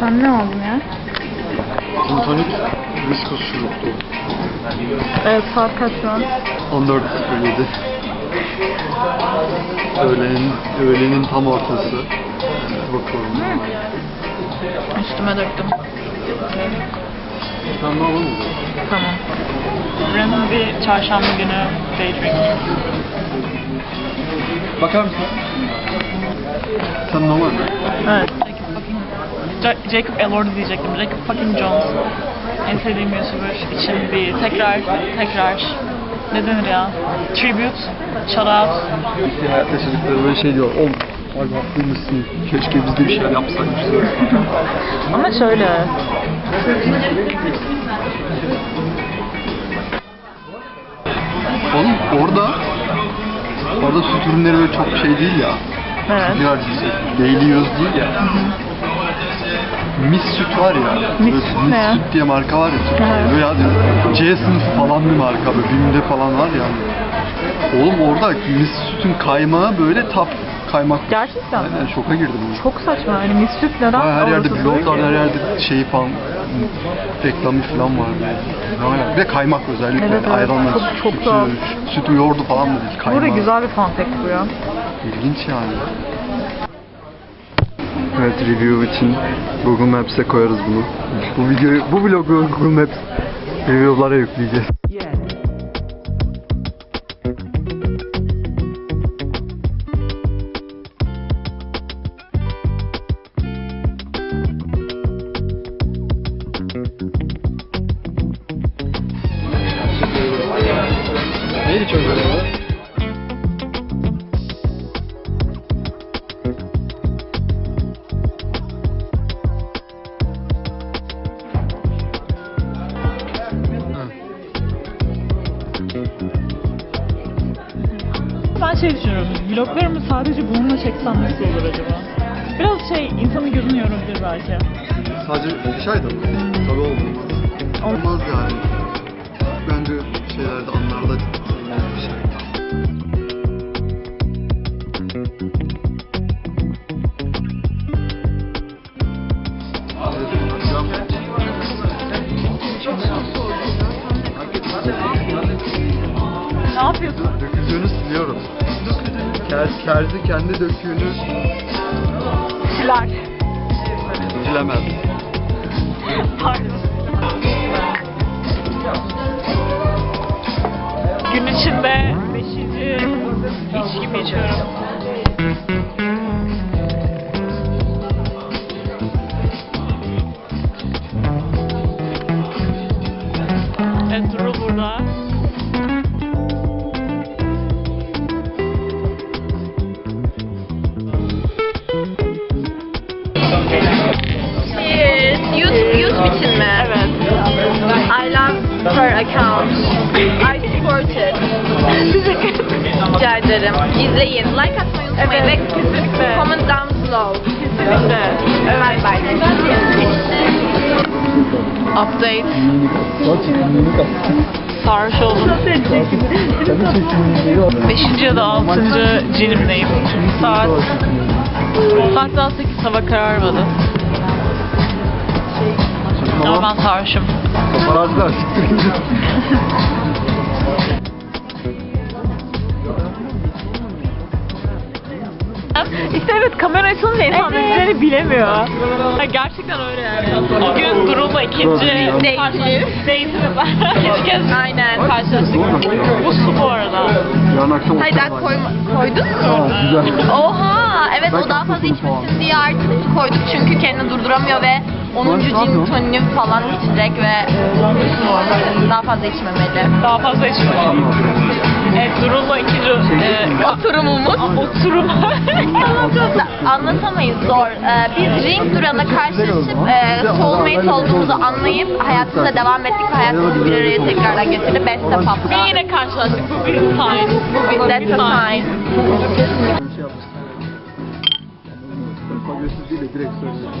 Sen ne aldın ya? Gin tonik, viskos şuruplu. Evet saat kaç şu an? 14.07. Öğlenin, öğlenin tam ortası. Bakıyorum. Üstüme döktüm. Sen ne alalım? Tamam. Random bir çarşamba günü day drink. Bakar mısın? Sen normal mi? Evet. Ja- Jacob Elordi diyecektim. Jacob fucking Jones. En sevdiğim YouTuber için bir tekrar tekrar ne denir ya? Tribute, shout out. Bir hayat yaşadıkları böyle şey diyor. Oğlum abi haklıymışsın. Keşke biz de bir şeyler yapsaymışız. Ama şöyle. Oğlum orada orada süt ürünleri böyle çok şey değil ya. Evet. Şey, daily use değil ya. Mis süt var ya. Mis böyle süt Mis ne ya? süt diye marka var ya. Evet. Böyle hadi C sınıfı falan bir marka böyle Bim'de falan var ya. Oğlum orada mis sütün kaymağı böyle taf kaymak. Gerçekten mi? Aynen şoka girdim. Çok saçma. Yani mis süt neden Vay, her yerde bloglar, duruyor her yerde şey falan reklamı falan var. Ne alaka? Bir de kaymak özellikle. Evet, evet. Ayranla Çok- çok sütü, sütü yoğurdu falan da değil. Kaymağı. Burada güzel bir fact bu ya. İlginç yani. Evet review için Google Maps'e koyarız bunu. Bu videoyu, bu vlogu Google Maps review'lara yükleyeceğiz. Neydi çocuğun düşünüyorum. Vloglarımı sadece bununla çeksem nasıl olur acaba? Biraz şey insanın gözünü yorabilir belki. Sadece şey de mı? Tabii olmaz. Olmaz yani. Bence şeylerde anlarda bir şey. Ne yapıyorsun? Döküldüğünü siliyorum. Ker, kerzi kendi döküğünü Siler. silemez. Pardon. İçin mi? Evet. I love her account. I support it. Rica ederim. İzleyin. Like atmayı unutmayın. Evet, Ve kesinlikle. comment down below. Kesinlikle. Bye bye. Update. Sarhoş oldum. Beşinci ya da altıncı cinimdeyim. Saat saat daha sekiz hava kararmadı. Ama ben sarhoşum. Paparazziler siktir gidin. İşte evet kamera açılınca insan ne diyeceğini bilemiyor. Ha, gerçekten öyle yani. Bugün Durul'la ikinci Date'li. date'imiz ikinci kez Aynen. karşılaştık. Bu su bu arada. Yarın akşam Hayır daha koyma, koydun mu? Aa, güzel. Oha! Evet Ben o daha fazla içmesin diye artık su koyduk çünkü kendini durduramıyor ve 10. Ben ne gin falan içecek ve daha fazla içmemeli. Daha fazla içmedim. Evet Durul'la ikinci e, Oturumumuz. oturum. Anlatamayız zor. Ee, biz ring durana karşılaşıp e, soulmate olduğumuzu anlayıp hayatımıza devam ettik ve hayatımızı bir araya tekrardan getirdi. Best of Ve yine karşılaştık. Bu bir sign. Bu bir that's a sign. Şey. Agresif değil de direkt söylüyorum.